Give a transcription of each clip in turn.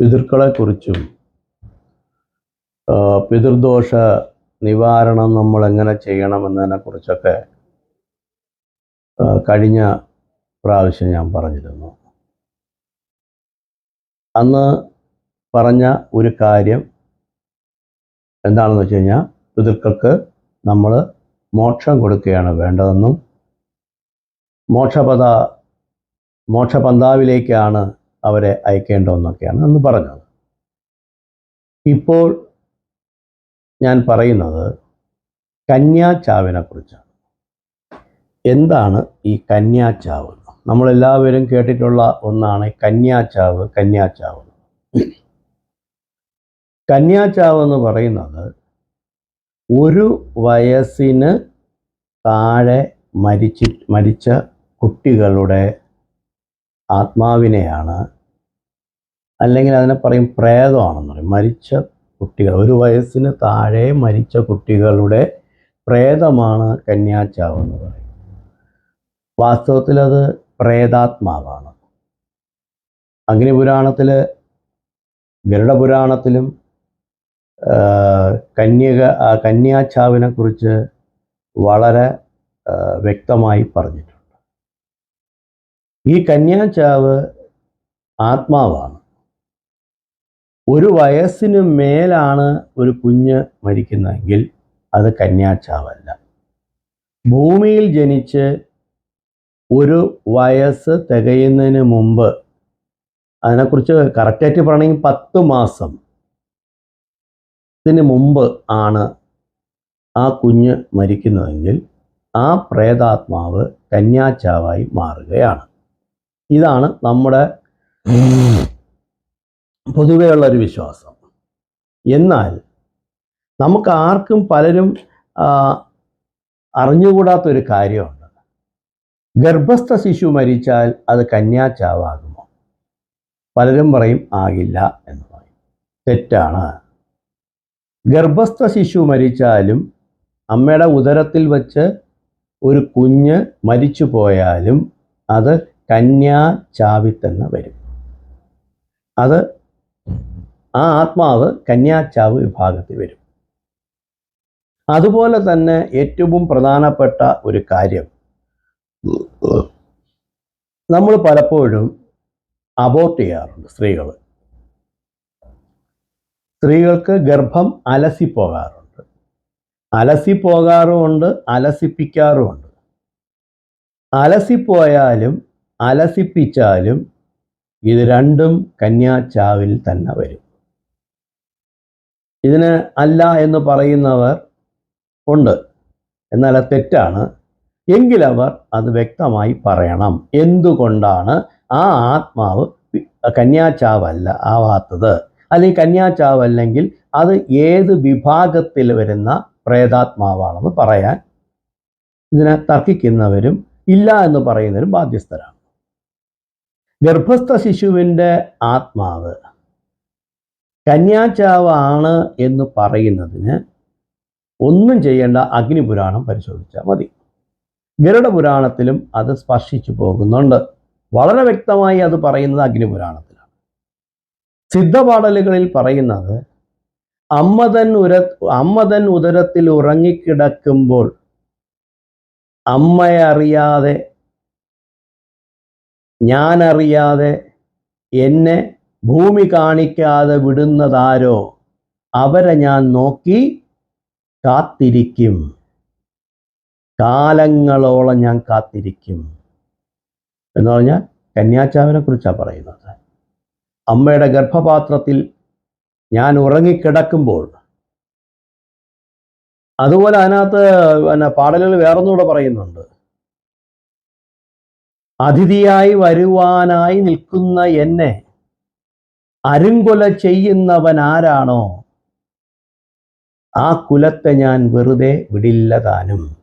പിതൃക്കളെക്കുറിച്ചും കുറിച്ചും പിതൃദോഷ നിവാരണം നമ്മൾ എങ്ങനെ ചെയ്യണമെന്നതിനെ കുറിച്ചൊക്കെ കഴിഞ്ഞ പ്രാവശ്യം ഞാൻ പറഞ്ഞിരുന്നു. അന്ന് പറഞ്ഞ ഒരു കാര്യം എന്താണെന്ന് വെച്ച് കഴിഞ്ഞാൽ പിതൃക്കൾക്ക് നമ്മൾ മോക്ഷം കൊടുക്കുകയാണ് വേണ്ടതെന്നും മോക്ഷപഥ മോക്ഷപന്താവിലേക്കാണ് അവരെ അയക്കേണ്ടതെന്നൊക്കെയാണ് അന്ന് പറഞ്ഞത്. ഇപ്പോൾ ഞാൻ പറയുന്നത് കന്യാചാവിനെ കുറിച്ചാണ് എന്താണ് ഈ കന്യാചാവ് നമ്മളെല്ലാവരും കേട്ടിട്ടുള്ള ഒന്നാണ് കന്യാചാവ് കന്യാചാവ് കന്യാചാവ് എന്ന് പറയുന്നത് ഒരു വയസ്സിന് താഴെ മരിച്ചി മരിച്ച കുട്ടികളുടെ ആത്മാവിനെയാണ്. അല്ലെങ്കിൽ അതിനെ പറയും പ്രേതമാണെന്ന് പറയും. മരിച്ച കുട്ടികൾ ഒരു വയസ്സിന് താഴെ മരിച്ച കുട്ടികളുടെ പ്രേതമാണ് കന്യാച്ചാവ് എന്ന് പറയും. വാസ്തവത്തിൽ അത് പ്രേതാത്മാവാണ്. അഗ്നിപുരാണത്തിൽ ഗരുഡപുരാണത്തിലും പുരാണത്തിലും കന്യക കന്യാച്ചാവിനെ കന്യാചാവിനെ കുറിച്ച് വളരെ വ്യക്തമായി പറഞ്ഞിട്ടുണ്ട്. ഈ കന്യാചാവ് ആത്മാവാണ്. ഒരു വയസ്സിന് മേലാണ് ഒരു കുഞ്ഞ് മരിക്കുന്നതെങ്കിൽ അത് കന്യാചാവല്ല. ഭൂമിയിൽ ജനിച്ച് ഒരു വയസ്സ് തികയുന്നതിന് മുമ്പ് അതിനെക്കുറിച്ച് കറക്റ്റായിട്ട് പറയണമെങ്കിൽ പത്ത് മാസം ത്തിന് മുമ്പ് ആണ് ആ കുഞ്ഞ് മരിക്കുന്നതെങ്കിൽ ആ പ്രേതാത്മാവ് കന്യാച്ചാവായി മാറുകയാണ്. ഇതാണ് നമ്മുടെ പൊതുവെയുള്ള ഒരു വിശ്വാസം. എന്നാൽ നമുക്ക് ആർക്കും പലരും അറിഞ്ഞുകൂടാത്തൊരു കാര്യമുണ്ട്. ഗർഭസ്ഥ ശിശു മരിച്ചാൽ അത് കന്യാച്ചാവാകുമോ? പലരും പറയും ആകില്ല എന്ന് പറയും. തെറ്റാണ്. ഗർഭസ്ഥ ശിശു മരിച്ചാലും അമ്മയുടെ ഉദരത്തിൽ വച്ച് ഒരു കുഞ്ഞ് മരിച്ചു പോയാലും അത് കന്യാ ചാവി തന്നെ വരും. അത് ആ ആത്മാവ് കന്യാച്ചാവ് വിഭാഗത്തിൽ വരും. അതുപോലെ തന്നെ ഏറ്റവും പ്രധാനപ്പെട്ട ഒരു കാര്യം. നമ്മൾ പലപ്പോഴും അബോർട്ട് ചെയ്യാറുണ്ട് സ്ത്രീകൾ സ്ത്രീകൾക്ക് ഗർഭം അലസിപ്പോകാറുണ്ട്. അലസിപ്പോകാറുമുണ്ട് അലസിപ്പിക്കാറുമുണ്ട്. അലസിപ്പോയാലും അലസിപ്പിച്ചാലും ഇത് രണ്ടും കന്യാച്ചാവിൽ തന്നെ വരും. ഇതിന് അല്ല എന്ന് പറയുന്നവർ ഉണ്ട്. എന്നാൽ അത് തെറ്റാണ്. എങ്കിലവർ അത് വ്യക്തമായി പറയണം. എന്തുകൊണ്ടാണ് ആ ആത്മാവ് കന്യാച്ചാവല്ല ആവാത്തത്? അല്ലെങ്കിൽ കന്യാച്ചാവല്ലെങ്കിൽ അത് ഏത് വിഭാഗത്തിൽ വരുന്ന പ്രേതാത്മാവാണെന്ന് പറയാൻ ഇതിനെ തർക്കിക്കുന്നവരും ഇല്ല എന്ന് പറയുന്നവരും ബാധ്യസ്ഥരാണ്. ഗർഭസ്ഥ ശിശുവിന്റെ ആത്മാവ് കന്യാചാവാണ് എന്ന് പറയുന്നതിന് ഒന്നും ചെയ്യേണ്ട അഗ്നിപുരാണം പരിശോധിച്ചാൽ മതി. ഗരുഡപുരാണത്തിലും അത് സ്പർശിച്ചു പോകുന്നുണ്ട്. വളരെ വ്യക്തമായി അത് പറയുന്നത് അഗ്നിപുരാണത്തിലാണ്. സിദ്ധപാടലുകളിൽ പറയുന്നത് അമ്മതൻ ഉര അമ്മതൻ ഉദരത്തിൽ ഉറങ്ങിക്കിടക്കുമ്പോൾ അമ്മയെ അറിയാതെ ഞാനറിയാതെ എന്നെ ഭൂമി കാണിക്കാതെ വിടുന്നതാരോ? അവരെ ഞാൻ നോക്കി കാത്തിരിക്കും. കാലങ്ങളോളം ഞാൻ കാത്തിരിക്കും. എന്ന് പറഞ്ഞാൽ കന്യാച്ചാവിനെ കുറിച്ചാണ് പറയുന്നത്. അമ്മയുടെ ഗർഭപാത്രത്തിൽ ഞാൻ ഉറങ്ങിക്കിടക്കുമ്പോൾ അതുപോലെ അതിനകത്ത് പിന്നെ പാടലുകൾ വേറൊന്നുകൂടെ പറയുന്നുണ്ട്. അതിഥിയായി വരുവാനായി നിൽക്കുന്ന എന്നെ അരുങ്കൊല ചെയ്യുന്നവൻ ആരാണോ ആ കുലത്തെ ഞാൻ വെറുതെ വിടില്ല താനും.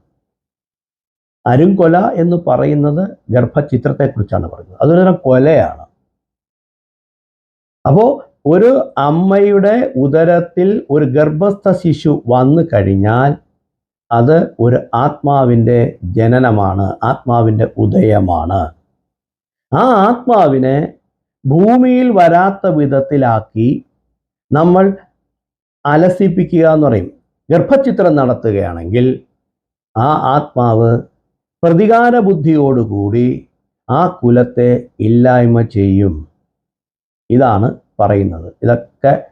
അരുങ്കൊല എന്ന് പറയുന്നത് ഗർഭചിത്രത്തെക്കുറിച്ചാണ് പറയുന്നത്. അതൊരു തരം കൊലയാണ്. അപ്പോൾ ഒരു അമ്മയുടെ ഉദരത്തിൽ ഒരു ഗർഭസ്ഥ ശിശു വന്നു കഴിഞ്ഞാൽ അത് ഒരു ആത്മാവിന്റെ ജനനമാണ് ആത്മാവിന്റെ ഉദയമാണ്. ആ ആത്മാവിനെ ഭൂമിയിൽ വരാത്ത വിധത്തിലാക്കി നമ്മൾ അലസിപ്പിക്കുക എന്ന് പറയും. ഗർഭചിത്രം നടത്തുകയാണെങ്കിൽ ആ ആത്മാവ് പ്രതികാര ബുദ്ധിയോടുകൂടി ആ കുലത്തെ ഇല്ലായ്മ ചെയ്യും. ഇതാണ് പറയുന്നത്. ഇതൊക്കെ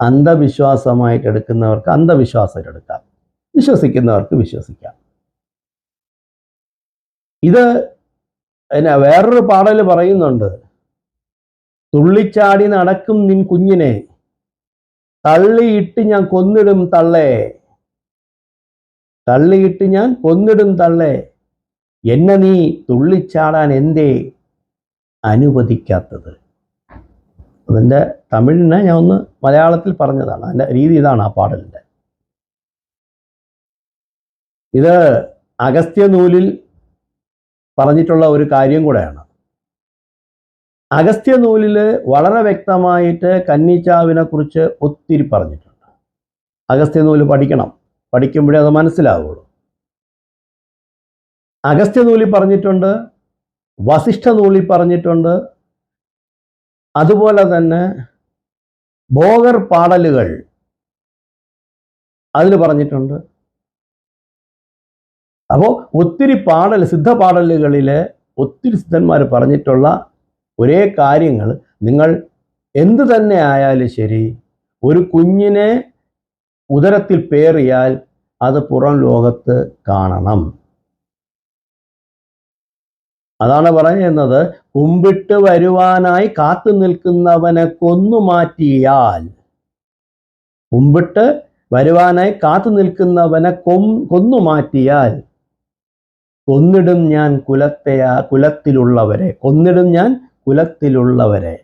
അന്ധവിശ്വാസമായിട്ട് എടുക്കുന്നവർക്ക് അന്ധവിശ്വാസമായിട്ട് എടുക്കാം വിശ്വസിക്കുന്നവർക്ക് വിശ്വസിക്കാം. ഇത് പിന്നെ വേറൊരു പാടൽ പറയുന്നുണ്ട്. തുള്ളിച്ചാടി നടക്കും നിൻ കുഞ്ഞിനെ. തള്ളിയിട്ട് ഞാൻ കൊന്നിടും തള്ളേ. തള്ളിയിട്ട് ഞാൻ കൊന്നിടും തള്ളേ. എന്നെ നീ തുള്ളിച്ചാടാൻ എന്തേ അനുവദിക്കാത്തത്? അതിന്റെ തമിഴിനെ ഞാൻ ഒന്ന് മലയാളത്തിൽ പറഞ്ഞതാണ്. അതിന്റെ രീതി ഇതാണ് ആ പാടലിന്റെ. ഇത് അഗസ്ത്യ നൂലിൽ പറഞ്ഞിട്ടുള്ള ഒരു കാര്യം കൂടെയാണ്. അഗസ്ത്യ നൂലിൽ വളരെ വ്യക്തമായിട്ട് കന്നിച്ചാവിനെ കുറിച്ച് ഒത്തിരി പറഞ്ഞിട്ടുണ്ട്. അഗസ്ത്യ നൂൽ പഠിക്കണം. പഠിക്കുമ്പോഴേ അത് മനസ്സിലാവുള്ളൂ. അഗസ്ത്യ നൂലി പറഞ്ഞിട്ടുണ്ട് വസിഷ്ഠ നൂലി പറഞ്ഞിട്ടുണ്ട് അതുപോലെ തന്നെ ഭോഗർ പാടലുകൾ അതിൽ പറഞ്ഞിട്ടുണ്ട്. അപ്പോൾ ഒത്തിരി പാടൽ സിദ്ധ പാടലുകളിൽ ഒത്തിരി സിദ്ധന്മാർ പറഞ്ഞിട്ടുള്ള ഒരേ കാര്യങ്ങൾ. നിങ്ങൾ എന്തു തന്നെ ആയാലും ശരി ഒരു കുഞ്ഞിനെ ഉദരത്തിൽ പേറിയാൽ അത് പുറം ലോകത്ത് കാണണം. അതാണ് പറയുന്നത് കുമ്പിട്ട് വരുവാനായി കാത്തു നിൽക്കുന്നവനെ കൊന്നു മാറ്റിയാൽ കുമ്പിട്ട് വരുവാനായി കാത്തു നിൽക്കുന്നവനെ കൊന്നു മാറ്റിയാൽ കൊന്നിടും ഞാൻ കുലത്തെയാ കുലത്തിലുള്ളവരെ. കൊന്നിടും ഞാൻ കുലത്തിലുള്ളവരെ.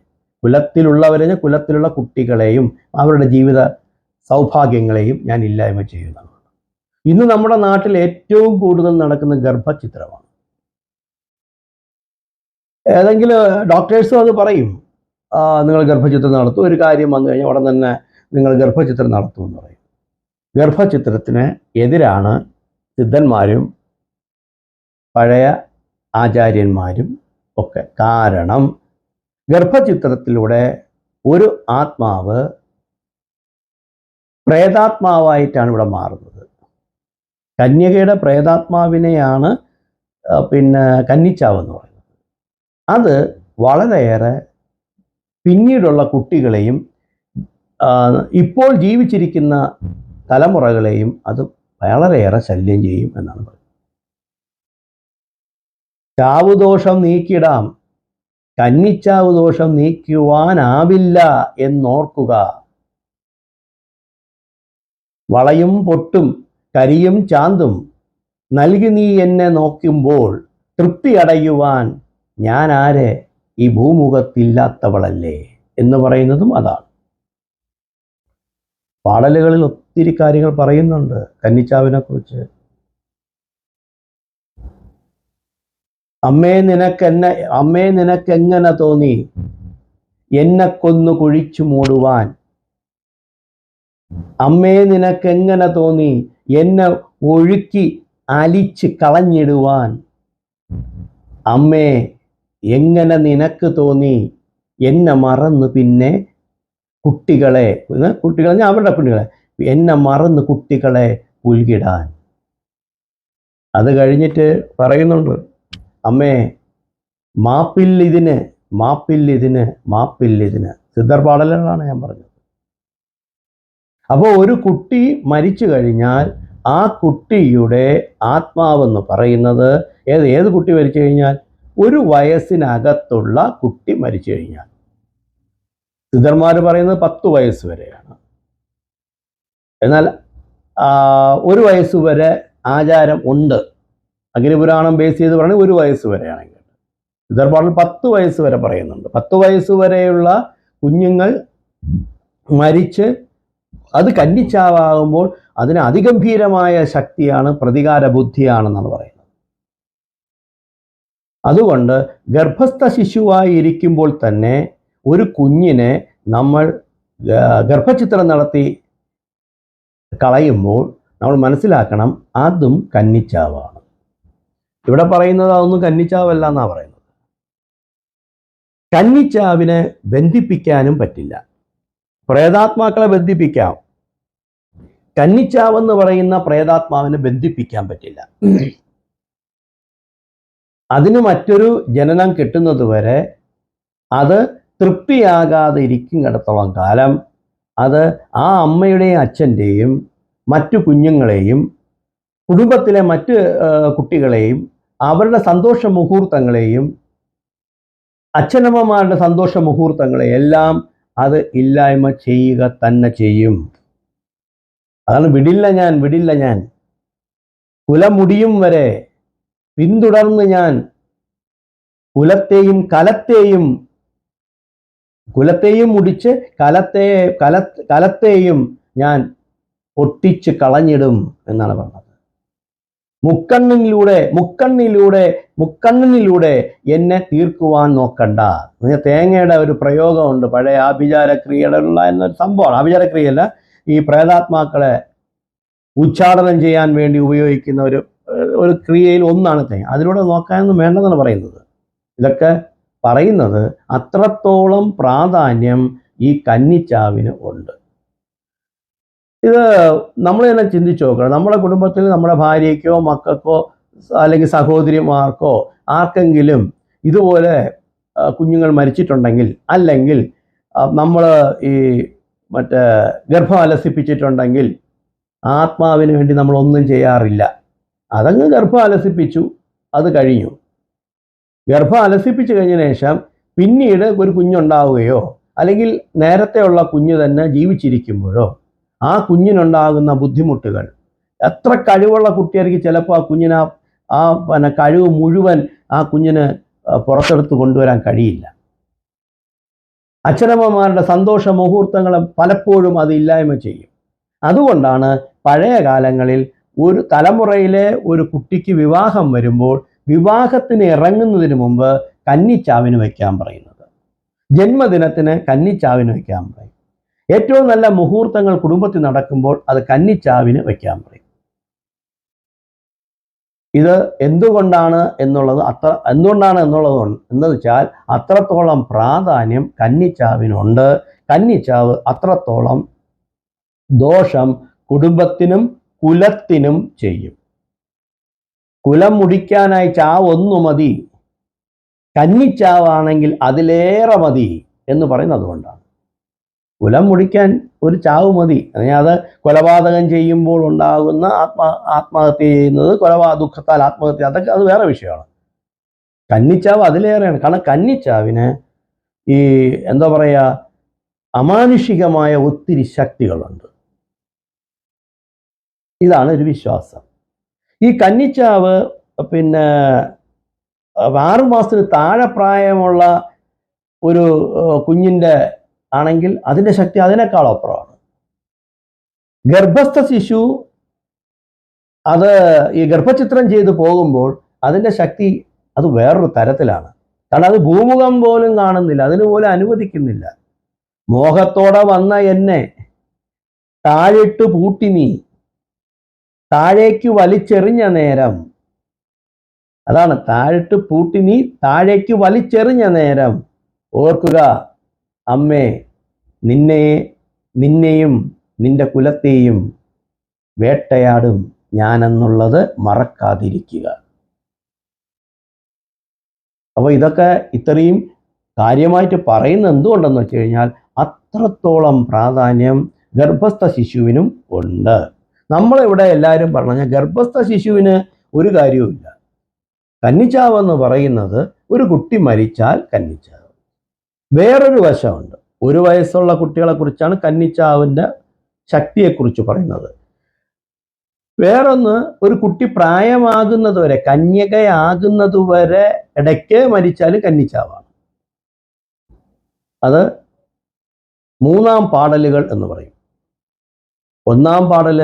കുലത്തിലുള്ളവരെ കുലത്തിലുള്ള കുട്ടികളെയും അവരുടെ ജീവിത സൗഭാഗ്യങ്ങളെയും ഞാൻ ഇല്ലായ്മ ചെയ്യുന്നതാണ്. ഇന്ന് നമ്മുടെ നാട്ടിൽ ഏറ്റവും കൂടുതൽ നടക്കുന്ന ഗർഭചിത്രമാണ് ഏതെങ്കിലും ഡോക്ടേഴ്സും അത് പറയും നിങ്ങൾ ഗർഭചിത്രം നടത്തും. ഒരു കാര്യം വന്നു കഴിഞ്ഞാൽ ഉടൻ തന്നെ നിങ്ങൾ ഗർഭചിത്രം നടത്തുമെന്ന് പറയും. ഗർഭചിത്രത്തിന് എതിരാണ് സിദ്ധന്മാരും പഴയ ആചാര്യന്മാരും ഒക്കെ. കാരണം ഗർഭചിത്രത്തിലൂടെ ഒരു ആത്മാവ് പ്രേതാത്മാവായിട്ടാണ് ഇവിടെ മാറുന്നത്. കന്യകയുടെ പ്രേതാത്മാവിനെയാണ് പിന്നെ കന്നിച്ചാവ് എന്ന് പറയുന്നത്. അത് വളരെയേറെ പിന്നീടുള്ള കുട്ടികളെയും ഇപ്പോൾ ജീവിച്ചിരിക്കുന്ന തലമുറകളെയും അത് വളരെയേറെ ശല്യം ചെയ്യും എന്നാണ് പറയുന്നത്. ചാവുദോഷം നീക്കിടാം. കന്നിച്ചാവ് ദോഷം നീക്കുവാനാവില്ല എന്നോർക്കുക. വളയും പൊട്ടും കരിയും ചാന്തും. നൽകി നീ എന്നെ നോക്കുമ്പോൾ തൃപ്തി അടയുവാൻ ഞാൻ ആരെ ഈ ഭൂമുഖത്തില്ലാത്തവളല്ലേ എന്ന് പറയുന്നതും അതാണ്. പാടലുകളിൽ ഒത്തിരി കാര്യങ്ങൾ പറയുന്നുണ്ട് കന്നിച്ചാവിനെ അമ്മേ നിനക്കെന്നെ അമ്മേ നിനക്കെങ്ങനെ തോന്നി? എന്നെ കൊന്നു കുഴിച്ചു മൂടുവാൻ. അമ്മേ നിനക്കെങ്ങനെ തോന്നി? എന്നെ ഒഴുക്കി അലിച്ച് കളഞ്ഞിടുവാൻ. അമ്മേ എങ്ങനെ നിനക്ക് തോന്നി? എന്നെ മറന്ന് പിന്നെ കുട്ടികളെ കുട്ടികളെ ഞാൻ അവരുടെ കുട്ടികളെ എന്നെ മറന്ന് കുട്ടികളെ പുൽകിടാൻ. അത് കഴിഞ്ഞിട്ട് പറയുന്നുണ്ട് അമ്മേ മാപ്പില്ലിതിന് മാപ്പില്ലിതിന് മാപ്പില്ലിതിന്. സിദ്ധർപാടലുകളാണ് ഞാൻ പറഞ്ഞത്. അപ്പോൾ ഒരു കുട്ടി മരിച്ചു കഴിഞ്ഞാൽ ആ കുട്ടിയുടെ ആത്മാവെന്ന് പറയുന്നത് ഏത് ഏത് കുട്ടി മരിച്ചു കഴിഞ്ഞാൽ? ഒരു വയസ്സിനകത്തുള്ള കുട്ടി മരിച്ചു കഴിഞ്ഞാൽ. സിദ്ധർമാർ പറയുന്നത് പത്ത് വയസ്സ് വരെയാണ്. എന്നാൽ ഒരു വയസ്സ് വരെ ആചാരം ഉണ്ട്. അഗ്നിപുരാണം ബേസ് ചെയ്ത് പറയുന്നത് ഒരു വയസ്സ് വരെയാണെങ്കിൽ. സിദ്ധർപാടിൽ പത്ത് വയസ്സ് വരെ പറയുന്നുണ്ട്. പത്ത് വയസ്സ് വരെയുള്ള കുഞ്ഞുങ്ങൾ മരിച്ച് അത് കന്നിച്ചാവാകുമ്പോൾ അതിന് അതിഗംഭീരമായ ശക്തിയാണ് പ്രതികാര ബുദ്ധിയാണെന്നാണ് പറയുന്നത്. അതുകൊണ്ട് ഗർഭസ്ഥ ശിശുവായി ഇരിക്കുമ്പോൾ തന്നെ ഒരു കുഞ്ഞിനെ നമ്മൾ ഗർഭചിത്രം നടത്തി കളയുമ്പോൾ നമ്മൾ മനസ്സിലാക്കണം അതും കന്നിച്ചാവാണ്. ഇവിടെ പറയുന്നത് അതൊന്നും കന്നിച്ചാവല്ല എന്നാണ് പറയുന്നത്. കന്നിച്ചാവിനെ ബന്ധിപ്പിക്കാനും പറ്റില്ല. പ്രേതാത്മാക്കളെ ബന്ധിപ്പിക്കാം. കന്നിച്ചാവെന്ന് പറയുന്ന പ്രേതാത്മാവിനെ ബന്ധിപ്പിക്കാൻ പറ്റില്ല. അതിന് മറ്റൊരു ജനനം കിട്ടുന്നത് വരെ അത് തൃപ്തിയാകാതെ ഇരിക്കും കിടത്തോളം കാലം അത് ആ അമ്മയുടെയും അച്ഛന്റെയും മറ്റു കുഞ്ഞുങ്ങളെയും കുടുംബത്തിലെ മറ്റ് കുട്ടികളെയും അവരുടെ സന്തോഷ മുഹൂർത്തങ്ങളെയും അച്ഛനമ്മമാരുടെ സന്തോഷ മുഹൂർത്തങ്ങളെ എല്ലാം അത് ഇല്ലായ്മ ചെയ്യുക തന്നെ ചെയ്യും. അതാണ് വിടില്ല ഞാൻ വിടില്ല ഞാൻ. കുലമുടിയും വരെ പിന്തുടർന്ന് ഞാൻ കുലത്തെയും കലത്തെയും കുലത്തെയും മുടിച്ച് കലത്തെ കല കലത്തെയും ഞാൻ പൊട്ടിച്ച് കളഞ്ഞിടും എന്നാണ് പറഞ്ഞത്. മുക്കണ്ണിലൂടെ മുക്കണ്ണിലൂടെ മുക്കണ്ണിലൂടെ എന്നെ തീർക്കുവാൻ നോക്കണ്ട. തേങ്ങയുടെ ഒരു പ്രയോഗമുണ്ട്. പഴയ ആഭിചാരക്രിയകളുള്ള എന്നൊരു സംഭവമാണ്. ആഭിചാരക്രിയയല്ല ഈ പ്രേതാത്മാക്കളെ ഉച്ചാടനം ചെയ്യാൻ വേണ്ടി ഉപയോഗിക്കുന്ന ഒരു ഒരു ക്രിയയിൽ ഒന്നാണ് തേങ്ങ. അതിലൂടെ നോക്കാനൊന്നും വേണ്ടെന്നാണ് പറയുന്നത്. ഇതൊക്കെ പറയുന്നത് അത്രത്തോളം പ്രാധാന്യം ഈ കന്നിച്ചാവിന് ഉണ്ട്. ഇത് നമ്മൾ തന്നെ ചിന്തിച്ചു നോക്കണം. നമ്മുടെ കുടുംബത്തിൽ നമ്മുടെ ഭാര്യയ്ക്കോ മക്കൾക്കോ അല്ലെങ്കിൽ സഹോദരിമാർക്കോ ആർക്കെങ്കിലും ഇതുപോലെ കുഞ്ഞുങ്ങൾ മരിച്ചിട്ടുണ്ടെങ്കിൽ അല്ലെങ്കിൽ നമ്മൾ ഈ മറ്റേ ഗർഭം അലസിപ്പിച്ചിട്ടുണ്ടെങ്കിൽ ആത്മാവിന് വേണ്ടി നമ്മൾ ഒന്നും ചെയ്യാറില്ല. അതങ്ങ് ഗർഭം അലസിപ്പിച്ചു അത് കഴിഞ്ഞു. ഗർഭം അലസിപ്പിച്ചു കഴിഞ്ഞ ശേഷം പിന്നീട് ഒരു കുഞ്ഞുണ്ടാവുകയോ അല്ലെങ്കിൽ നേരത്തെയുള്ള കുഞ്ഞ് തന്നെ ജീവിച്ചിരിക്കുമ്പോഴോ ആ കുഞ്ഞിനുണ്ടാകുന്ന ബുദ്ധിമുട്ടുകൾ. എത്ര കഴിവുള്ള കുട്ടിയായിരിക്കും ചിലപ്പോൾ ആ കുഞ്ഞിന് ആ- പിന്നെ കഴിവ് മുഴുവൻ ആ കുഞ്ഞിന് പുറത്തെടുത്ത് കൊണ്ടുവരാൻ കഴിയില്ല. അച്ഛനമ്മമാരുടെ സന്തോഷ മുഹൂർത്തങ്ങളെ പലപ്പോഴും അത് ഇല്ലായ്മ ചെയ്യും. അതുകൊണ്ടാണ് പഴയ കാലങ്ങളിൽ ഒരു തലമുറയിലെ ഒരു കുട്ടിക്ക് വിവാഹം വരുമ്പോൾ വിവാഹത്തിന് ഇറങ്ങുന്നതിന് മുമ്പ് കന്നിച്ചാവിന് വയ്ക്കാൻ പറയുന്നത്. ജന്മദിനത്തിന് കന്നിച്ചാവിന് വയ്ക്കാൻ പറയും. ഏറ്റവും നല്ല മുഹൂർത്തങ്ങൾ കുടുംബത്തിൽ നടക്കുമ്പോൾ അത് കന്നിച്ചാവിന് വയ്ക്കാൻ പറയും. ഇത് എന്തുകൊണ്ടാണ് എന്നുള്ളത് അത്ര എന്തുകൊണ്ടാണ് എന്നുള്ളത് എന്ന് വെച്ചാൽ അത്രത്തോളം പ്രാധാന്യം കന്നിച്ചാവിനുണ്ട്. കന്നിച്ചാവ് അത്രത്തോളം ദോഷം കുടുംബത്തിനും കുലത്തിനും ചെയ്യും. കുലം മുടിക്കാനായി ചാവ് ഒന്നു മതി. കന്നിച്ചാവാണെങ്കിൽ അതിലേറെ മതി എന്ന് പറയുന്നത് അതുകൊണ്ടാണ്. കുലം മുടിക്കാൻ ഒരു ചാവ് മതി. അത് കൊലപാതകം ചെയ്യുമ്പോൾ ഉണ്ടാകുന്ന ആത്മ ആത്മഹത്യ ചെയ്യുന്നത് കൊലപാ ദുഃഖത്താൽ ആത്മഹത്യ. അതൊക്കെ അത് വേറെ വിഷയമാണ്. കന്നിച്ചാവ് അതിലേറെയാണ്. കാരണം കന്നിച്ചാവിന് ഈ എന്താ പറയുക അമാനുഷികമായ ഒത്തിരി ശക്തികളുണ്ട്. ഇതാണ് ഒരു വിശ്വാസം. ഈ കന്നിച്ചാവ് പിന്നെ ആറു മാസത്തിന് താഴെ പ്രായമുള്ള ഒരു കുഞ്ഞിന്റെ ആണെങ്കിൽ അതിന്റെ ശക്തി അതിനേക്കാൾ അപ്പുറമാണ്. ഗർഭസ്ഥ ശിശു അത് ഈ ഗർഭചിത്രം ചെയ്തു പോകുമ്പോൾ അതിന്റെ ശക്തി അത് വേറൊരു തരത്തിലാണ്. കാരണം അത് ഭൂമുഖം പോലും കാണുന്നില്ല അതിന് പോലും അനുവദിക്കുന്നില്ല. മോഹത്തോടെ വന്ന എന്നെ താഴിട്ട് പൂട്ടിനി താഴേക്ക് വലിച്ചെറിഞ്ഞ നേരം. അതാണ് താഴിട്ട് പൂട്ടിനി താഴേക്ക് വലിച്ചെറിഞ്ഞ നേരം. ഓർക്കുക അമ്മേ നിന്നെ നിന്നെയും നിന്റെ കുലത്തെയും വേട്ടയാടും ഞാനെന്നുള്ളത് മറക്കാതിരിക്കുക. അപ്പോൾ ഇതൊക്കെ ഇത്രയും കാര്യമായിട്ട് പറയുന്നത് എന്തുകൊണ്ടെന്ന് വെച്ച് കഴിഞ്ഞാൽ അത്രത്തോളം പ്രാധാന്യം ഗർഭസ്ഥ ശിശുവിനും ഉണ്ട്. നമ്മളിവിടെ എല്ലാവരും പറഞ്ഞ ഗർഭസ്ഥ ശിശുവിന് ഒരു കാര്യവുമില്ല. കന്നിച്ചാവെന്ന് പറയുന്നത് ഒരു കുട്ടി മരിച്ചാൽ കന്നിച്ചാവ് വേറൊരു വശമുണ്ട്. ഒരു വയസ്സുള്ള കുട്ടികളെ കുറിച്ചാണ് കന്നിച്ചാവിന്റെ ശക്തിയെക്കുറിച്ച് പറയുന്നത്. വേറൊന്ന് ഒരു കുട്ടി പ്രായമാകുന്നത് വരെ കന്യകയാകുന്നത് വരെ ഇടയ്ക്ക് മരിച്ചാലും കന്നിച്ചാവാണ്. അത് മൂന്നാം പാടലുകൾ എന്ന് പറയും. ഒന്നാം പാടൽ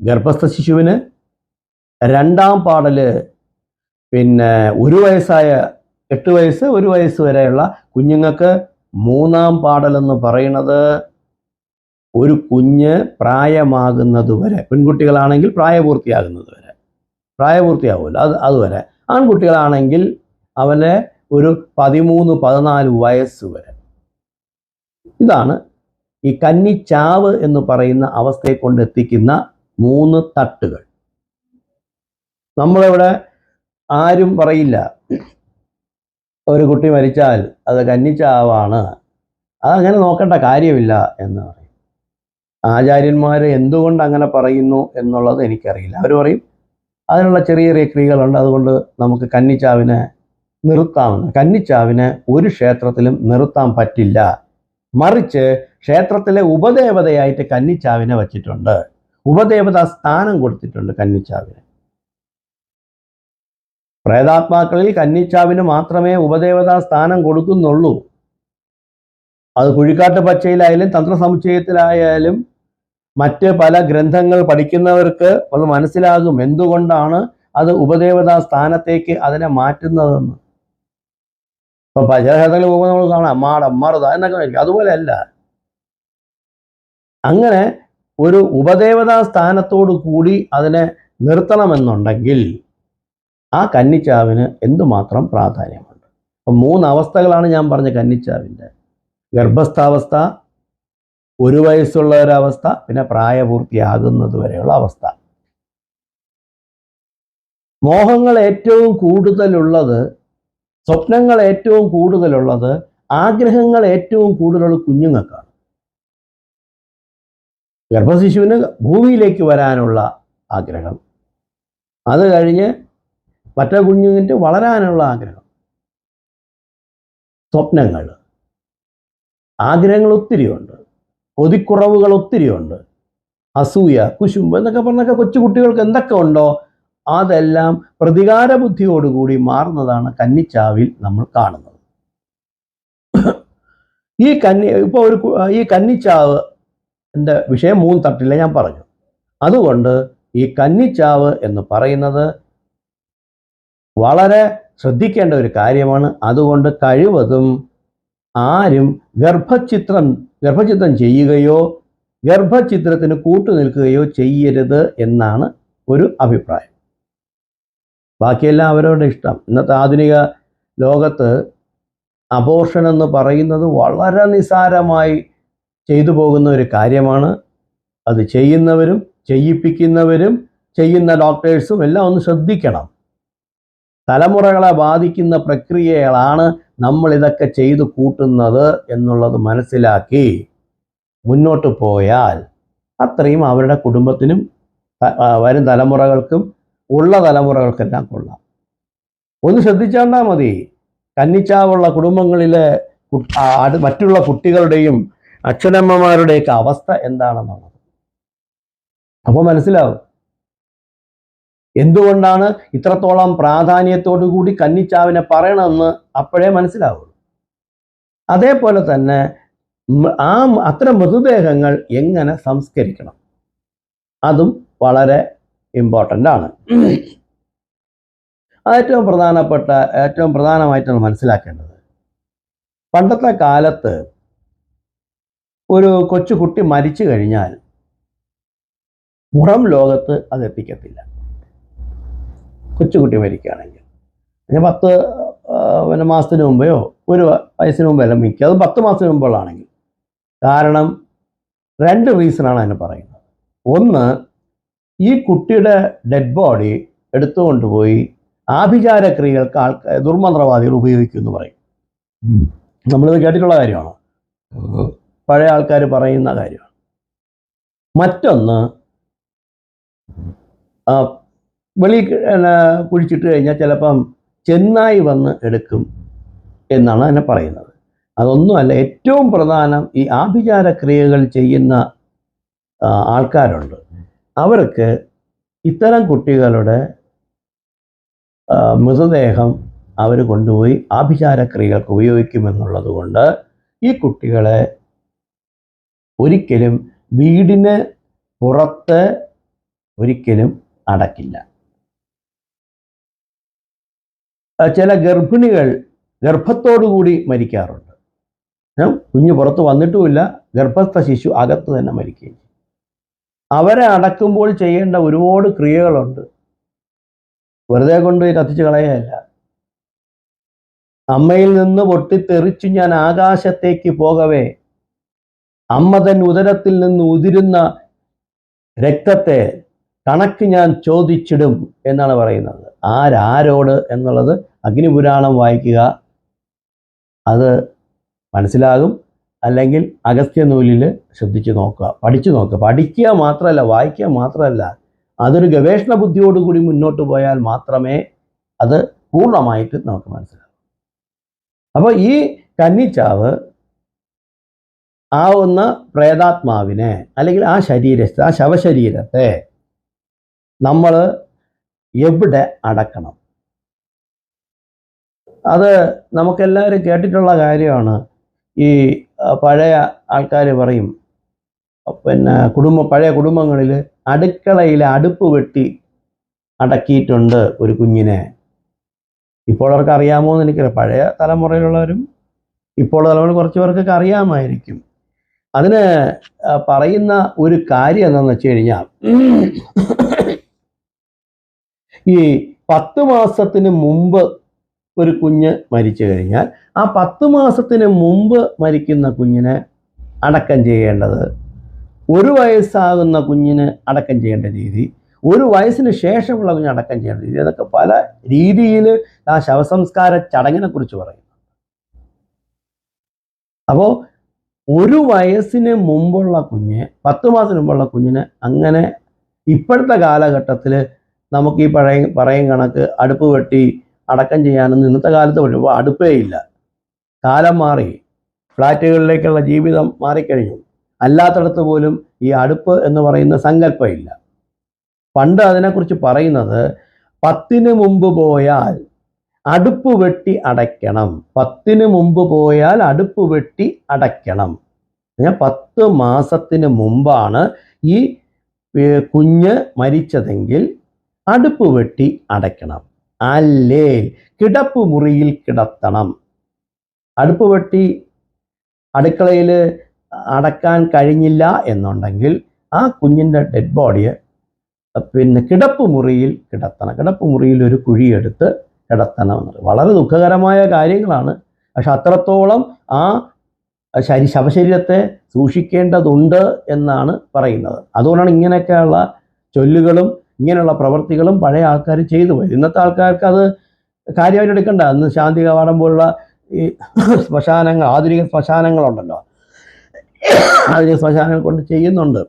ഗർഭസ്ഥ ശിശുവിന് രണ്ടാം പാടൽ പിന്നെ ഒരു വയസ്സായ എട്ട് വയസ്സ് ഒരു വയസ്സ് വരെയുള്ള കുഞ്ഞുങ്ങൾക്ക് മൂന്നാം പാടലെന്ന് പറയുന്നത് ഒരു കുഞ്ഞ് പ്രായമാകുന്നത് വരെ. പെൺകുട്ടികളാണെങ്കിൽ പ്രായപൂർത്തിയാകുന്നത് വരെ. പ്രായപൂർത്തിയാവുമല്ലോ അത് അതുവരെ ആൺകുട്ടികളാണെങ്കിൽ അവനെ ഒരു പതിമൂന്ന് പതിനാല് വയസ്സ് വരെ. ഇതാണ് ഈ കന്നിച്ചാവ് എന്ന് പറയുന്ന അവസ്ഥയെ കൊണ്ട് എത്തിക്കുന്ന മൂന്ന് തട്ടുകൾ. നമ്മളിവിടെ ആരും പറയില്ല. ഒരു കുട്ടി മരിച്ചാൽ അത് കന്നിച്ചാവാണ്. അതങ്ങനെ നോക്കേണ്ട കാര്യമില്ല എന്ന് പറയും. ആചാര്യന്മാർ എന്തുകൊണ്ട് അങ്ങനെ പറയുന്നു എന്നുള്ളത് എനിക്കറിയില്ല. അവർ പറയും അതിനുള്ള ചെറിയ ചെറിയ ക്രിയകളുണ്ട്. അതുകൊണ്ട് നമുക്ക് കന്നിച്ചാവിനെ നിർത്താമെന്ന് കന്നിച്ചാവിനെ ഒരു ക്ഷേത്രത്തിലും നിർത്താൻ പറ്റില്ല. മറിച്ച് ക്ഷേത്രത്തിലെ ഉപദേവതയായിട്ട് കന്നിച്ചാവിനെ വച്ചിട്ടുണ്ട്. ഉപദേവതാ സ്ഥാനം കൊടുത്തിട്ടുണ്ട് കന്നിച്ചാവിന്. പ്രേതാത്മാക്കളിൽ കന്നിച്ചാവിന് മാത്രമേ ഉപദേവതാ സ്ഥാനം കൊടുക്കുന്നുള്ളൂ. അത് കുഴിക്കാട്ട് പച്ചയിലായാലും തന്ത്രസമുച്ചയത്തിലായാലും മറ്റ് പല ഗ്രന്ഥങ്ങൾ പഠിക്കുന്നവർക്ക് അത് മനസ്സിലാകും എന്തുകൊണ്ടാണ് അത് ഉപദേവതാ സ്ഥാനത്തേക്ക് അതിനെ മാറ്റുന്നതെന്ന്. ഇപ്പൊ ഭജനകഥകളിൽ പോകുമ്പോൾ നമ്മൾ കാണാം മാടം മറുത എന്നൊക്കെ അതുപോലെ അല്ല അങ്ങനെ ഒരു ഉപദേവതാ സ്ഥാനത്തോടു കൂടി അതിനെ നിർത്തണമെന്നുണ്ടെങ്കിൽ ആ കന്നിച്ചാവിന് എന്തുമാത്രം പ്രാധാന്യമുണ്ട്? അപ്പം മൂന്ന് അവസ്ഥകളാണ് ഞാൻ പറഞ്ഞ കന്നിച്ചാവിന്റെ. ഗർഭസ്ഥാവസ്ഥ ഒരു വയസ്സുള്ള ഒരവസ്ഥ പിന്നെ പ്രായപൂർത്തിയാകുന്നത് വരെയുള്ള അവസ്ഥ. മോഹങ്ങൾ ഏറ്റവും കൂടുതലുള്ളത് സ്വപ്നങ്ങൾ ഏറ്റവും കൂടുതലുള്ളത് ആഗ്രഹങ്ങൾ ഏറ്റവും കൂടുതലുള്ള കുഞ്ഞുങ്ങൾക്കാണ്. ഗർഭശിശുവിന് ഭൂമിയിലേക്ക് വരാനുള്ള ആഗ്രഹം. അത് കഴിഞ്ഞ് മറ്റേ കുഞ്ഞുങ്ങൾക്ക് വളരാനുള്ള ആഗ്രഹം. സ്വപ്നങ്ങൾ. ആഗ്രഹങ്ങൾ ഒത്തിരിയുണ്ട്. കൊതിക്കുറവുകൾ ഒത്തിരിയുണ്ട്. അസൂയ കുശുമ്പ് എന്നൊക്കെ പറഞ്ഞൊക്കെ കൊച്ചുകുട്ടികൾക്ക് എന്തൊക്കെ ഉണ്ടോ അതെല്ലാം പ്രതികാര ബുദ്ധിയോടുകൂടി മാറുന്നതാണ് കന്നിച്ചാവിൽ നമ്മൾ കാണുന്നത്. ഈ കന്നി ഇപ്പോൾ ഒരു ഈ കന്നിച്ചാവ് എന്റെ വിഷയം മൂന്ന് തട്ടില്ല ഞാൻ പറഞ്ഞു. അതുകൊണ്ട് ഈ കന്നിച്ചാവ് എന്ന് പറയുന്നത് വളരെ ശ്രദ്ധിക്കേണ്ട ഒരു കാര്യമാണ്. അതുകൊണ്ട് കഴിവതും ആരും ഗർഭചിത്രം ഗർഭചിത്രം ചെയ്യുകയോ ഗർഭചിത്രത്തിന് കൂട്ടുനിൽക്കുകയോ ചെയ്യരുത് എന്നാണ് ഒരു അഭിപ്രായം. ബാക്കിയെല്ലാം അവരവരുടെ ഇഷ്ടം. ഇന്നത്തെ ആധുനിക ലോകത്ത് അബോർഷൻ എന്ന് പറയുന്നത് വളരെ നിസാരമായി ചെയ്തു പോകുന്ന ഒരു കാര്യമാണ്. അത് ചെയ്യുന്നവരും ചെയ്യിപ്പിക്കുന്നവരും ചെയ്യുന്ന ഡോക്ടേഴ്സും എല്ലാം ഒന്ന് ശ്രദ്ധിക്കണം. തലമുറകളെ ബാധിക്കുന്ന പ്രക്രിയകളാണ് നമ്മൾ ഇതൊക്കെ ചെയ്തു കൂട്ടുന്നത് എന്നുള്ളത് മനസ്സിലാക്കി മുന്നോട്ട് പോയാൽ അത്രയും അവരുടെ കുടുംബത്തിനും വരും തലമുറകൾക്കും ഉള്ള തലമുറകൾക്കെല്ലാം കൊള്ളാം. ഒന്ന് ശ്രദ്ധിച്ചാണ്ടാ മതി. കന്നിച്ചാവുള്ള കുടുംബങ്ങളിലെ മറ്റുള്ള കുട്ടികളുടെയും അച്ഛനമ്മമാരുടെയൊക്കെ അവസ്ഥ എന്താണെന്നുള്ളത്. അപ്പോൾ മനസ്സിലാവും. എന്തുകൊണ്ടാണ് ഇത്രത്തോളം പ്രാധാന്യത്തോടു കൂടി കന്നിച്ചാവിനെ പറയണമെന്ന് അപ്പോഴേ മനസ്സിലാവുള്ളൂ. അതേപോലെ തന്നെ ആ അത്തരം മൃതദേഹങ്ങൾ എങ്ങനെ സംസ്കരിക്കണം? അതും വളരെ ഇമ്പോർട്ടന്റ് ആണ്. ഏറ്റവും പ്രധാനപ്പെട്ട ഏറ്റവും പ്രധാനമായിട്ട് നമ്മൾ മനസ്സിലാക്കേണ്ടത് പണ്ടത്തെ കാലത്ത് ഒരു കൊച്ചുകുട്ടി മരിച്ചു കഴിഞ്ഞാൽ പുറം ലോകത്ത് അത് എത്തിക്കത്തില്ല. കൊച്ചുകുട്ടി മരിക്കുകയാണെങ്കിൽ. പിന്നെ പത്ത് പിന്നെ മാസത്തിന് മുമ്പെയോ ഒരു വയസ്സിന് മുമ്പല്ല മിക്ക അത് പത്ത് മാസത്തിന് മുമ്പുള്ളതാണെങ്കിൽ. കാരണം രണ്ട് റീസണാണ് അതിന് പറയുന്നത്. ഒന്ന് ഈ കുട്ടിയുടെ ഡെഡ് ബോഡി എടുത്തുകൊണ്ടുപോയി ആഭിചാര ക്രിയകൾക്ക് ആൾക്കാർ ദുർമന്ത്രവാദികൾ ഉപയോഗിക്കും എന്ന് പറയും. നമ്മളിത് കേട്ടിട്ടുള്ള കാര്യമാണ്? പഴയ ആൾക്കാർ പറയുന്ന കാര്യമാണ്. മറ്റൊന്ന് വെളി കുഴിച്ചിട്ട് കഴിഞ്ഞാൽ ചിലപ്പം ചെന്നായി വന്ന് എടുക്കും എന്നാണ് അതിനെ പറയുന്നത്. അതൊന്നുമല്ല ഏറ്റവും പ്രധാനം ഈ ആഭിചാര ക്രിയകൾ ചെയ്യുന്ന ആൾക്കാരുണ്ട്. അവർക്ക് ഇത്തരം കുട്ടികളുടെ മൃതദേഹം അവർ കൊണ്ടുപോയി ആഭിചാര ക്രിയകൾക്ക് ഉപയോഗിക്കുമെന്നുള്ളത് കൊണ്ട് ഈ കുട്ടികളെ ഒരിക്കലും വീടിന് പുറത്ത് ഒരിക്കലും അടക്കില്ല ആ, ചില ഗർഭിണികൾ ഗർഭത്തോടുകൂടി മരിക്കാറുണ്ട്. കുഞ്ഞ് പുറത്ത് വന്നിട്ടുമില്ല. ഗർഭസ്ഥ ശിശു അകത്ത് തന്നെ മരിക്കുകയും അവരെ അടക്കുമ്പോൾ ചെയ്യേണ്ട ഒരുപാട് ക്രിയകളുണ്ട്. വെറുതെ കൊണ്ട് കത്തിച്ച് കളയല്ല അമ്മയിൽ നിന്ന് പൊട്ടിത്തെറിച്ചു ഞാൻ ആകാശത്തേക്ക് പോകവേ അമ്മ തൻ ഉദരത്തിൽ നിന്ന് ഉതിരുന്ന രക്തത്തെ കണക്ക് ഞാൻ ചോദിച്ചിടും. എന്നാണ് പറയുന്നത്. ആരാരോട് എന്നുള്ളത് അഗ്നിപുരാണം വായിക്കുക. അത് മനസ്സിലാകും. അല്ലെങ്കിൽ അഗസ്ത്യ നൂലിൽ ശ്രദ്ധിച്ചു നോക്കുക. പഠിച്ചു നോക്കുക. പഠിക്കുക മാത്രമല്ല വായിക്കുക മാത്രമല്ല അതൊരു ഗവേഷണ ബുദ്ധിയോടുകൂടി മുന്നോട്ട് പോയാൽ മാത്രമേ അത് പൂർണമായിട്ട് നമുക്ക് മനസ്സിലാവും. അപ്പോൾ ഈ കന്നിച്ചാവ് ആവുന്ന പ്രേതാത്മാവിനെ അല്ലെങ്കിൽ ആ ശരീരത്തെ ആ ശവശരീരത്തെ നമ്മൾ എവിടെ അടക്കണം? അത് നമുക്കെല്ലാവരും കേട്ടിട്ടുള്ള കാര്യമാണ്. ഈ പഴയ ആൾക്കാർ പറയും. പിന്നെ കുടുംബ പഴയ കുടുംബങ്ങളിൽ അടുക്കളയിൽ അടുപ്പ് വെട്ടി അടക്കിയിട്ടുണ്ട് ഒരു കുഞ്ഞിനെ. ഇപ്പോൾ അവർക്ക് അറിയാമോ എന്ന് എനിക്കറിയാം. പഴയ തലമുറയിലുള്ളവരും ഇപ്പോൾ തലമുറ കുറച്ച് പേർക്കൊക്കെ അറിയാമായിരിക്കും. അതിന് പറയുന്ന ഒരു കാര്യം എന്താണെന്ന് വെച്ച് കഴിഞ്ഞാൽ ഈ പത്ത് മാസത്തിന് മുമ്പ് ഒരു കുഞ്ഞ് മരിച്ചു കഴിഞ്ഞാൽ ആ പത്ത് മാസത്തിന് മുമ്പ് മരിക്കുന്ന കുഞ്ഞിനെ അടക്കം ചെയ്യേണ്ടത് ഒരു വയസ്സാകുന്ന കുഞ്ഞിന് അടക്കം ചെയ്യേണ്ട രീതി ഒരു വയസ്സിന് ശേഷമുള്ള കുഞ്ഞിന് അടക്കം ചെയ്യേണ്ട രീതി അതൊക്കെ പല രീതിയിൽ ആ ശവസംസ്കാര ചടങ്ങിനെ കുറിച്ച് പറയും അപ്പോൾ ഒരു വയസ്സിന് മുമ്പുള്ള കുഞ്ഞ് പത്ത് മാസത്തിന് മുമ്പുള്ള കുഞ്ഞിന് അങ്ങനെ ഇപ്പോഴത്തെ കാലഘട്ടത്തിൽ നമുക്ക് ഈ പഴയ പറയും കണക്ക് അടുപ്പ് വെട്ടി അടക്കം ചെയ്യാനൊന്നും ഇന്നത്തെ കാലത്ത് പറ്റും അടുപ്പേ ഇല്ല. കാലം മാറി. ഫ്ലാറ്റുകളിലേക്കുള്ള ജീവിതം മാറിക്കഴിഞ്ഞു. അല്ലാത്തടത്ത് പോലും ഈ അടുപ്പ് എന്ന് പറയുന്ന സങ്കല്പമില്ല പണ്ട് അതിനെക്കുറിച്ച് പറയുന്നത് പത്തിന് മുമ്പ് പോയാൽ അടുപ്പ് വെട്ടി അടയ്ക്കണം. പത്തിന് മുമ്പ് പോയാൽ അടുപ്പ് വെട്ടി അടയ്ക്കണം. ഞാൻ പത്ത് മാസത്തിന് മുമ്പാണ് ഈ കുഞ്ഞ് മരിച്ചതെങ്കിൽ അടുപ്പ് വെട്ടി അടയ്ക്കണം. അല്ലേ? കിടപ്പ് മുറിയിൽ കിടത്തണം. അടുപ്പ് വെട്ടി അടുക്കളയിൽ അടക്കാൻ കഴിഞ്ഞില്ല എന്നുണ്ടെങ്കിൽ ആ കുഞ്ഞിന്റെ ഡെഡ് ബോഡിയെ പിന്നെ കിടപ്പ് മുറിയിൽ കിടത്തണം. കിടപ്പ് മുറിയിൽ ഒരു കുഴിയെടുത്ത് കിടത്തണം എന്ന് പറയും. വളരെ ദുഃഖകരമായ കാര്യങ്ങളാണ്. പക്ഷെ അത്രത്തോളം ആ ശരി ശവശരീരത്തെ സൂക്ഷിക്കേണ്ടതുണ്ട് എന്നാണ് പറയുന്നത്. അതുകൊണ്ടാണ് ഇങ്ങനെയൊക്കെയുള്ള ചൊല്ലുകളും ഇങ്ങനെയുള്ള പ്രവൃത്തികളും പഴയ ആൾക്കാർ ചെയ്തു പോയി. ഇന്നത്തെ ആൾക്കാർക്ക് അത് കാര്യമായിട്ട് എടുക്കണ്ട. അന്ന് ശാന്തി കവാടം പോലുള്ള ഈ ശ്മശാനങ്ങൾ ആധുനിക ശ്മശാനങ്ങളുണ്ടല്ലോ. ആധുനിക ശ്മശാനങ്ങൾ കൊണ്ട് ചെയ്യുന്നുണ്ട്.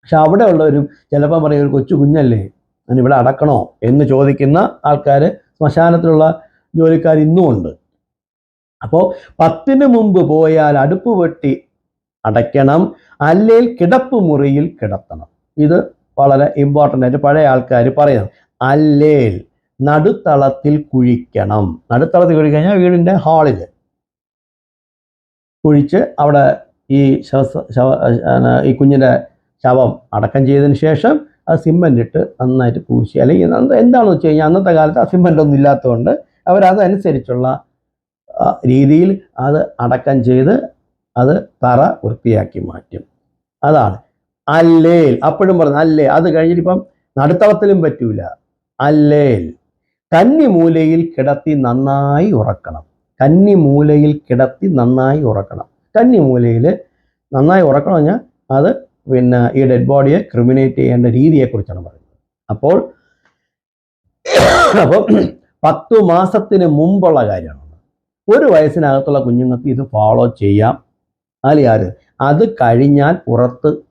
പക്ഷെ അവിടെ ഉള്ളവരും ചിലപ്പോൾ പറയും ഒരു കൊച്ചു കുഞ്ഞല്ലേ ഇവിടെ അടക്കണോ? എന്ന് ചോദിക്കുന്ന ആൾക്കാർ ശ്മശാനത്തിലുള്ള ജോലിക്കാർ ഇന്നുമുണ്ട് അപ്പോൾ പത്തിന് മുമ്പ് പോയാൽ അടുപ്പ് വെട്ടി അടയ്ക്കണം അല്ലെങ്കിൽ കിടപ്പ് മുറിയിൽ കിടത്തണം. ഇത് വളരെ ഇമ്പോർട്ടന്റ് ആയിട്ട് പഴയ ആൾക്കാർ പറയുന്നത്. അല്ലേൽ നടുത്തളത്തിൽ കുഴിക്കണം. നടുത്തളത്തിൽ കുഴിക്കഴിഞ്ഞാൽ വീടിന്റെ ഹാളിൽ കുഴിച്ച് അവിടെ ഈ ശവ ശവ ഈ കുഞ്ഞിന്റെ ശവം അടക്കം ചെയ്തതിന് ശേഷം അത് സിമെന്റ് ഇട്ട് നന്നായിട്ട് പൂശി. അല്ലെങ്കിൽ എന്ത് എന്താണെന്ന് വെച്ച് കഴിഞ്ഞാൽ അന്നത്തെ കാലത്ത് ആ സിമെന്റ് ഒന്നും ഇല്ലാത്തതുകൊണ്ട് അവരതനുസരിച്ചുള്ള രീതിയിൽ അത് അടക്കം ചെയ്ത് അത് തറ വൃത്തിയാക്കി മാറ്റും. അതാണ്. അല്ലേൽ. അപ്പോഴും പറഞ്ഞു അല്ലേ അത് കഴിഞ്ഞിട്ടിപ്പം നടുത്തളത്തിലും പറ്റൂല. അല്ലേൽ. കന്നിമൂലയിൽ കിടത്തി നന്നായി ഉറക്കണം. കന്നിമൂലയിൽ കിടത്തി നന്നായി ഉറക്കണം. കന്നിമൂലയിൽ നന്നായി ഉറക്കണം പറഞ്ഞാൽ അത് പിന്നെ ഈ ഡെഡ് ബോഡിയെ ക്രിമിനേറ്റ് ചെയ്യേണ്ട രീതിയെക്കുറിച്ചാണ് പറയുന്നത്. അപ്പോൾ അപ്പോൾ പത്തു മാസത്തിന് മുമ്പുള്ള കാര്യമാണ്. ഒരു വയസ്സിനകത്തുള്ള കുഞ്ഞുങ്ങൾക്ക് ഇത് ഫോളോ ചെയ്യാം. അല്ലെങ്കിൽ ആര്? അത് കഴിഞ്ഞാൽ പുറത്ത്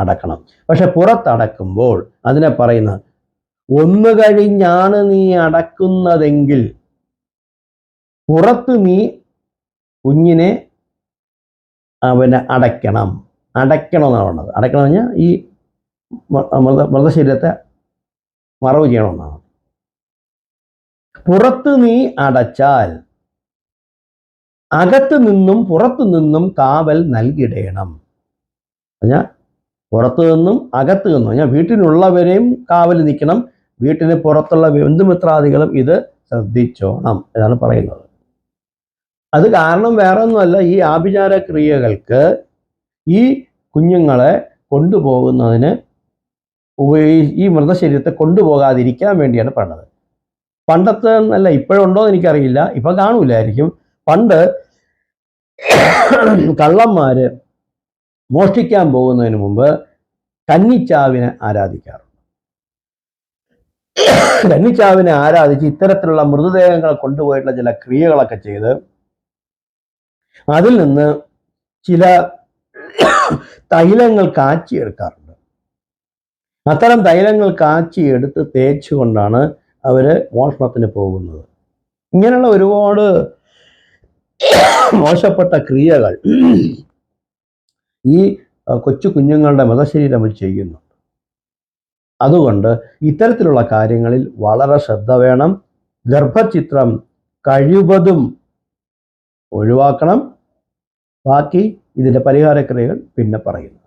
അടക്കണം. പക്ഷെ പുറത്തടക്കുമ്പോൾ അതിനെ പറയുന്ന ഒന്ന് കഴിഞ്ഞാണ് നീ അടക്കുന്നതെങ്കിൽ പുറത്ത് നീ കുഞ്ഞിനെ അവനെ അടയ്ക്കണം. അടയ്ക്കണം എന്നാണ് പറഞ്ഞത്. അടയ്ക്കണം പറഞ്ഞാൽ ഈ മൃത മൃതശരീരത്തെ മറവ് ചെയ്യണമെന്നാണ്. പുറത്ത് നീ അടച്ചാൽ അകത്ത് നിന്നും പുറത്തു നിന്നും കാവൽ നൽകിടേണം. പുറത്തു നിന്നും അകത്തു നിന്നും. ഞാൻ വീട്ടിലുള്ളവരെയും കാവൽ നിൽക്കണം. വീട്ടിന് പുറത്തുള്ള ബന്ധുമിത്രാദികളും ഇത് ശ്രദ്ധിച്ചോണം എന്നാണ് പറയുന്നത്. അത് കാരണം വേറെ ഒന്നുമല്ല ഈ ആഭിചാര ക്രിയകൾക്ക് ഈ കുഞ്ഞുങ്ങളെ കൊണ്ടുപോകുന്നതിന് ഈ മൃതശരീരത്തെ കൊണ്ടുപോകാതിരിക്കാൻ വേണ്ടിയാണ് പറഞ്ഞത്. പണ്ടത്തെ അല്ല ഇപ്പോഴുണ്ടോ എന്ന് എനിക്കറിയില്ല. ഇപ്പം കാണൂലായിരിക്കും. പണ്ട് കള്ളന്മാര് മോഷ്ടിക്കാൻ പോകുന്നതിന് മുമ്പ് കന്നിച്ചാവിനെ ആരാധിക്കാറുണ്ട്? കന്നിച്ചാവിനെ ആരാധിച്ച് ഇത്തരത്തിലുള്ള മൃതദേഹങ്ങൾ കൊണ്ടുപോയിട്ടുള്ള ചില ക്രിയകളൊക്കെ ചെയ്ത് അതിൽ നിന്ന് ചില തൈലങ്ങൾ കാച്ചിയെടുക്കാറുണ്ട്. അത്തരം തൈലങ്ങൾ കാച്ചിയെടുത്ത് തേച്ചുകൊണ്ടാണ് അവർ മോഷണത്തിന് പോകുന്നത്. ഇങ്ങനെയുള്ള ഒരുപാട് മോശപ്പെട്ട ക്രിയകൾ ഈ കൊച്ചു കുഞ്ഞുങ്ങളുടെ മൃതശരീരം വെച്ച് ചെയ്യുന്നു. അതുകൊണ്ട് ഇത്തരത്തിലുള്ള കാര്യങ്ങളിൽ വളരെ ശ്രദ്ധ വേണം. ഗർഭചിത്രം കഴിവതും ഒഴിവാക്കണം. ബാക്കി ഇതിന്റെ പരിഹാരക്രിയകൾ പിന്നെ പറയുന്നു.